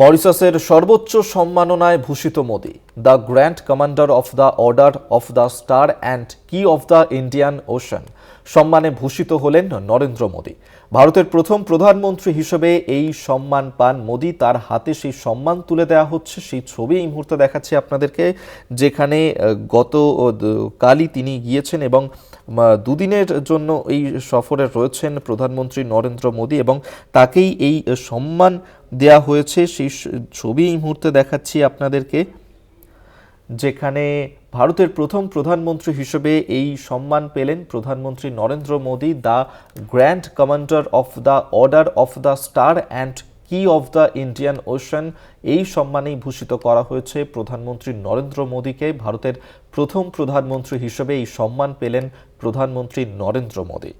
মরিসাসের সর্বোচ্চ সম্মাননায় ভূষিত Modi, the grand commander of the order of the star and key of the Indian Ocean সম্মানে ভূষিত হলেন নরেন্দ্র মোদি। ভারতের প্রথম প্রধানমন্ত্রী হিসেবে এই সম্মান পান মোদি। তার হাতে সেই সম্মান তুলে দেওয়া হচ্ছে। সেই ছবি এই মুহূর্তে দেখাচ্ছি আপনাদেরকে, যেখানে গত কালই তিনি গিয়েছেন এবং দুদিনের জন্য এই সফরে রয়েছেন প্রধানমন্ত্রী নরেন্দ্র মোদি এবং তাকেই এই সম্মান দেয়া হয়েছে, সেই ছবি এই মুহূর্তে দেখাচ্ছি আপনাদেরকে, যেখানে ভারতের প্রথম প্রধানমন্ত্রী হিসেবে এই সম্মান পেলেন প্রধানমন্ত্রী Narendra Modi, the grand commander of the order of the star and key of the Indian Ocean, এই সম্মানেই ভূষিত করা হয়েছে প্রধানমন্ত্রী নরেন্দ্র মোদীকে। ভারতের প্রথম প্রধানমন্ত্রী হিসেবে এই সম্মান পেলেন প্রধানমন্ত্রী নরেন্দ্র মোদী।